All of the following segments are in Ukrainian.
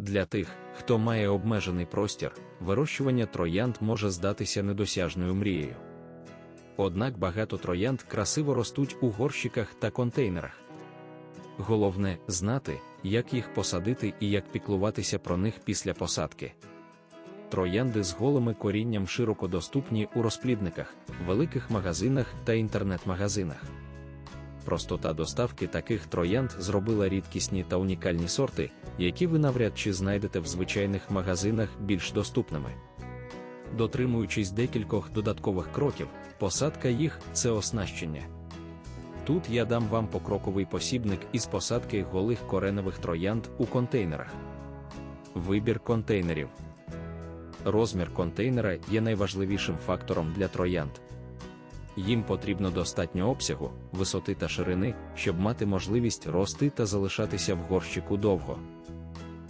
Для тих, хто має обмежений простір, вирощування троянд може здатися недосяжною мрією. Однак багато троянд красиво ростуть у горщиках та контейнерах. Головне знати, як їх посадити і як піклуватися про них після посадки. Троянди з голими корінням широко доступні у розплідниках, великих магазинах та інтернет-магазинах. Простота доставки таких троянд зробила рідкісні та унікальні сорти, які ви навряд чи знайдете в звичайних магазинах більш доступними. Дотримуючись декількох додаткових кроків, посадка їх це оснащення. Тут я дам вам покроковий посібник із посадки голих кореневих троянд у контейнерах. Вибір контейнерів. Розмір контейнера є найважливішим фактором для троянд. Їм потрібно достатньо обсягу, висоти та ширини, щоб мати можливість рости та залишатися в горщику довго.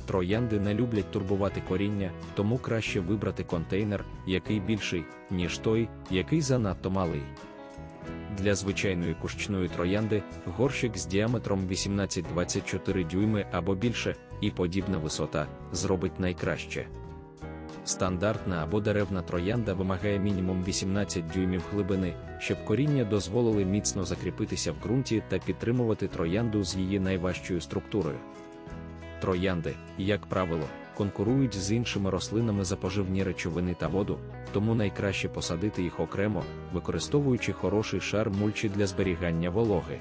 Троянди не люблять турбувати коріння, тому краще вибрати контейнер, який більший, ніж той, який занадто малий. Для звичайної кущної троянди горщик з діаметром 18-24 дюйми або більше, і подібна висота зробить найкраще. Стандартна або деревна троянда вимагає мінімум 18 дюймів глибини, щоб коріння дозволили міцно закріпитися в ґрунті та підтримувати троянду з її найважчою структурою. Троянди, як правило, конкурують з іншими рослинами за поживні речовини та воду, тому найкраще посадити їх окремо, використовуючи хороший шар мульчі для зберігання вологи.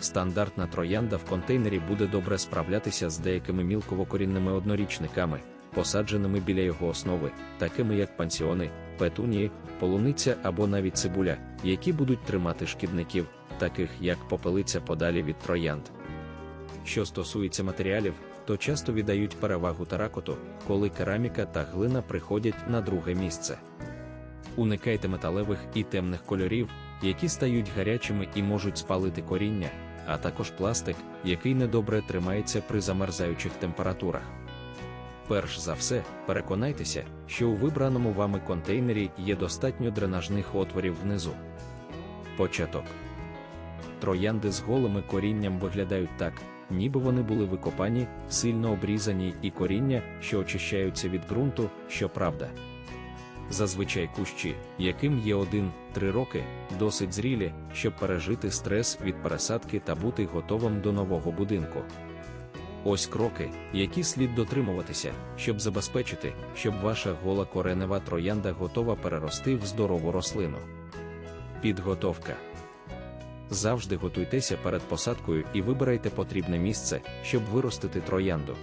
Стандартна троянда в контейнері буде добре справлятися з деякими мілковокорінними однорічниками, посадженими біля його основи, такими як пансіони, петунії, полуниця або навіть цибуля, які будуть тримати шкідників, таких як попелиця подалі від троянд. Що стосується матеріалів, то часто віддають перевагу теракоту, коли кераміка та глина приходять на друге місце. Уникайте металевих і темних кольорів, які стають гарячими і можуть спалити коріння, а також пластик, який недобре тримається при замерзаючих температурах. Перш за все, переконайтеся, що у вибраному вами контейнері є достатньо дренажних отворів внизу. Початок. Троянди з голими корінням виглядають так, ніби вони були викопані, сильно обрізані і коріння, що очищаються від ґрунту, щоправда. Зазвичай кущі, яким є 1-3 роки, досить зрілі, щоб пережити стрес від пересадки та бути готовим до нового будинку. Ось кроки, які слід дотримуватися, щоб забезпечити, щоб ваша гола коренева троянда готова перерости в здорову рослину. Підготовка. Завжди готуйтеся перед посадкою і вибирайте потрібне місце, щоб виростити троянду.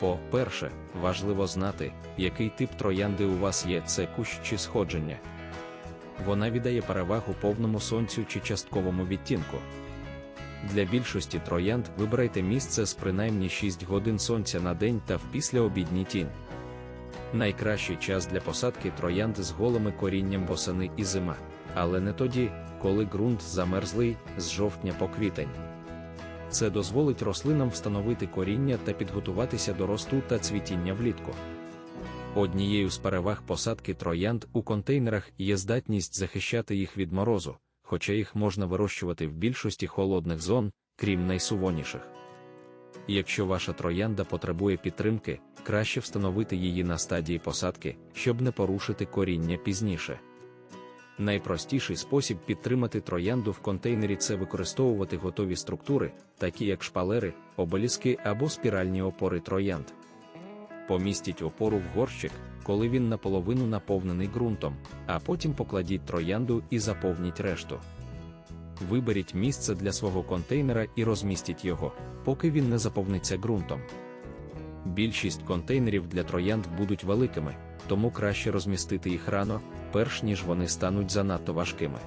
По-перше, важливо знати, який тип троянди у вас є це кущ чи сходження. Вона віддає перевагу повному сонцю чи частковому відтінку. Для більшості троянд вибирайте місце з принаймні 6 годин сонця на день та в післяобідній тінь. Найкращий час для посадки троянд з голими корінням восени і зима, але не тоді, коли ґрунт замерзлий з жовтня по квітень. Це дозволить рослинам встановити коріння та підготуватися до росту та цвітіння влітку. Однією з переваг посадки троянд у контейнерах є здатність захищати їх від морозу, хоча їх можна вирощувати в більшості холодних зон, крім найсувоніших. Якщо ваша троянда потребує підтримки, краще встановити її на стадії посадки, щоб не порушити коріння пізніше. Найпростіший спосіб підтримати троянду в контейнері це використовувати готові структури, такі як шпалери, обеліски або спіральні опори троянд. Помістіть опору в горщик, коли він наполовину наповнений ґрунтом, а потім покладіть троянду і заповніть решту. Виберіть місце для свого контейнера і розмістіть його, поки він не заповниться ґрунтом. Більшість контейнерів для троянд будуть великими, тому краще розмістити їх рано, перш ніж вони стануть занадто важкими.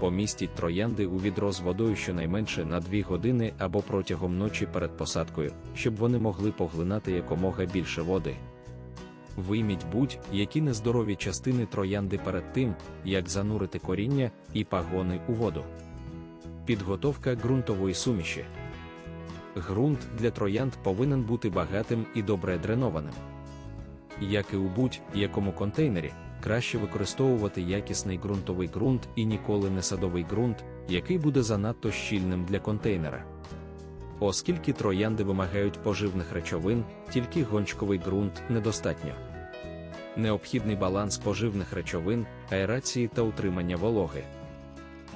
Помістіть троянди у відро з водою щонайменше на 2 години або протягом ночі перед посадкою, щоб вони могли поглинати якомога більше води. Вийміть будь-які нездорові частини троянди перед тим, як занурити коріння і пагони у воду. Підготовка ґрунтової суміші. Ґрунт для троянд повинен бути багатим і добре дренованим. Як і у будь-якому контейнері, краще використовувати якісний ґрунтовий ґрунт і ніколи не садовий ґрунт, який буде занадто щільним для контейнера. Оскільки троянди вимагають поживних речовин, тільки гончковий ґрунт недостатньо. Необхідний баланс поживних речовин, аерації та утримання вологи.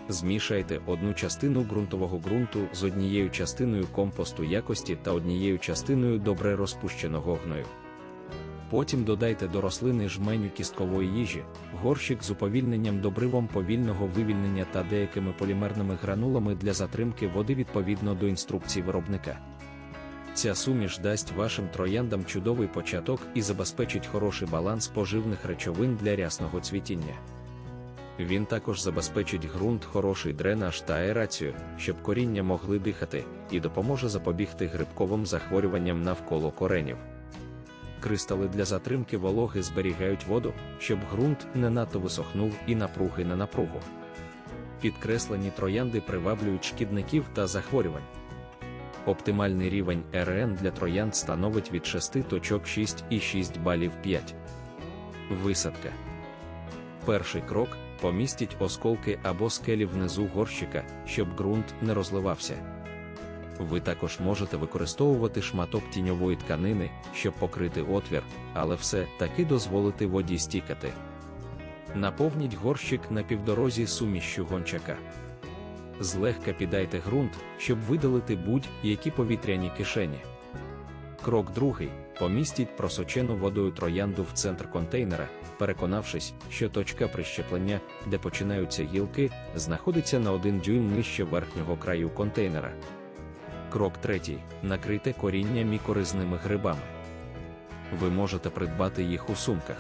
Змішайте одну частину ґрунтового ґрунту з однією частиною компосту якості та однією частиною добре розпущеного гною. Потім додайте до рослини жменю кісткової їжі, горщик з уповільненням добривом повільного вивільнення та деякими полімерними гранулами для затримки води відповідно до інструкцій виробника. Ця суміш дасть вашим трояндам чудовий початок і забезпечить хороший баланс поживних речовин для рясного цвітіння. Він також забезпечить ґрунт хороший дренаж та аерацію, щоб коріння могли дихати, і допоможе запобігти грибковим захворюванням навколо коренів. Кристали для затримки вологи зберігають воду, щоб ґрунт не надто висохнув і напруги на напругу. Підкреслені троянди приваблюють шкідників та захворювань. Оптимальний рівень РН для троянд становить від 6.6 балів 5. Висадка. Перший крок помістіть осколки або скелі внизу горщика, щоб ґрунт не розливався. Ви також можете використовувати шматок тіньової тканини, щоб покрити отвір, але все-таки дозволити воді стікати. Наповніть горщик на півдорозі сумішчю гончака. Злегка піддайте ґрунт, щоб видалити будь-які повітряні кишені. Крок другий. Помістіть просочену водою троянду в центр контейнера, переконавшись, що точка прищеплення, де починаються гілки, знаходиться на один дюйм нижче верхнього краю контейнера. Крок третій. Накрийте коріння мікоризними грибами. Ви можете придбати їх у сумках.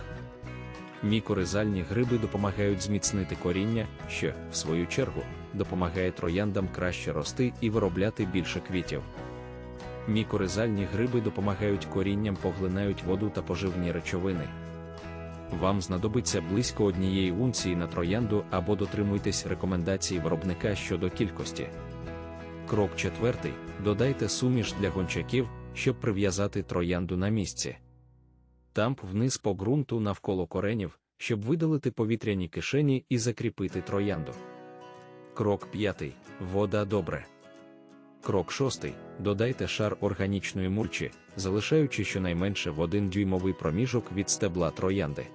Мікоризальні гриби допомагають зміцнити коріння, що, в свою чергу, допомагає трояндам краще рости і виробляти більше квітів. Мікоризальні гриби допомагають корінням поглинають воду та поживні речовини. Вам знадобиться близько однієї унції на троянду або дотримуйтесь рекомендацій виробника щодо кількості. Крок четвертий. Додайте суміш для гончаків, щоб прив'язати троянду на місці. Тамп вниз по ґрунту навколо коренів, щоб видалити повітряні кишені і закріпити троянду. Крок п'ятий. Вода добре. Крок шостий. Додайте шар органічної мульчі, залишаючи щонайменше в один дюймовий проміжок від стебла троянди.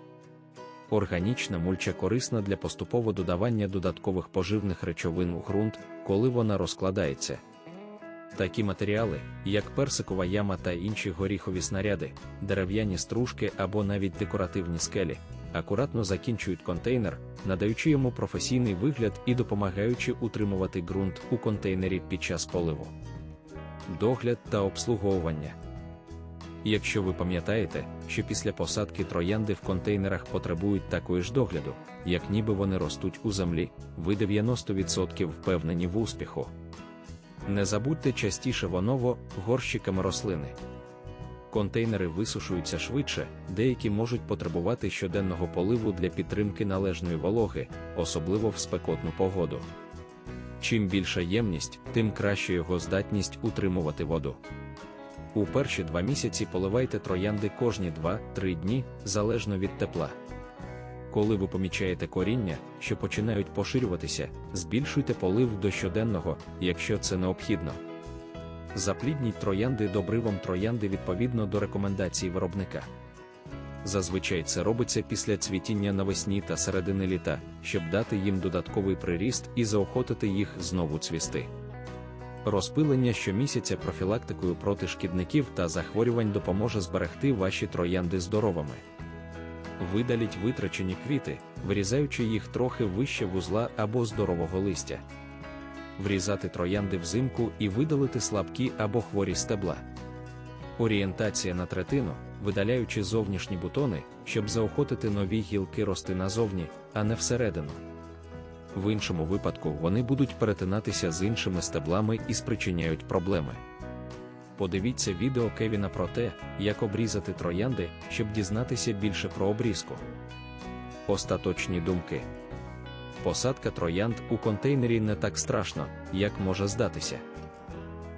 Органічна мульча корисна для поступового додавання додаткових поживних речовин у ґрунт, коли вона розкладається. Такі матеріали, як персикова яма та інші горіхові снаряди, дерев'яні стружки або навіть декоративні скелі, акуратно закінчують контейнер, надаючи йому професійний вигляд і допомагаючи утримувати ґрунт у контейнері під час поливу. Догляд та обслуговування. Якщо ви пам'ятаєте, що після посадки троянди в контейнерах потребують такої ж догляду, як ніби вони ростуть у землі, ви 90% впевнені в успіху. Не забудьте частіше воново горщиками рослини. Контейнери висушуються швидше, деякі можуть потребувати щоденного поливу для підтримки належної вологи, особливо в спекотну погоду. Чим більша ємність, тим краще його здатність утримувати воду. У перші два місяці поливайте троянди кожні 2-3 дні, залежно від тепла. Коли ви помічаєте коріння, що починають поширюватися, збільшуйте полив до щоденного, якщо це необхідно. Заплідніть троянди добривом троянди відповідно до рекомендацій виробника. Зазвичай це робиться після цвітіння навесні та середини літа, щоб дати їм додатковий приріст і заохотити їх знову цвісти. Розпилення щомісяця профілактикою проти шкідників та захворювань допоможе зберегти ваші троянди здоровими. Видаліть витрачені квіти, вирізаючи їх трохи вище вузла або здорового листя. Врізати троянди взимку і видалити слабкі або хворі стебла. Орієнтація на третину, видаляючи зовнішні бутони, щоб заохотити нові гілки рости назовні, а не всередину. В іншому випадку вони будуть перетинатися з іншими стеблами і спричиняють проблеми. Подивіться відео Кевіна про те, як обрізати троянди, щоб дізнатися більше про обрізку. Остаточні думки. Посадка троянд у контейнері не так страшно, як може здатися.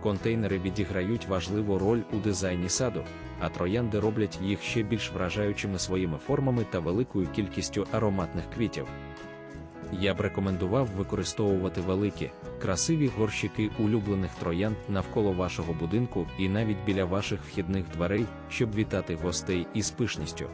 Контейнери відіграють важливу роль у дизайні саду, а троянди роблять їх ще більш вражаючими своїми формами та великою кількістю ароматних квітів. Я б рекомендував використовувати великі, красиві горщики улюблених троянд навколо вашого будинку і навіть біля ваших вхідних дверей, щоб вітати гостей із пишністю.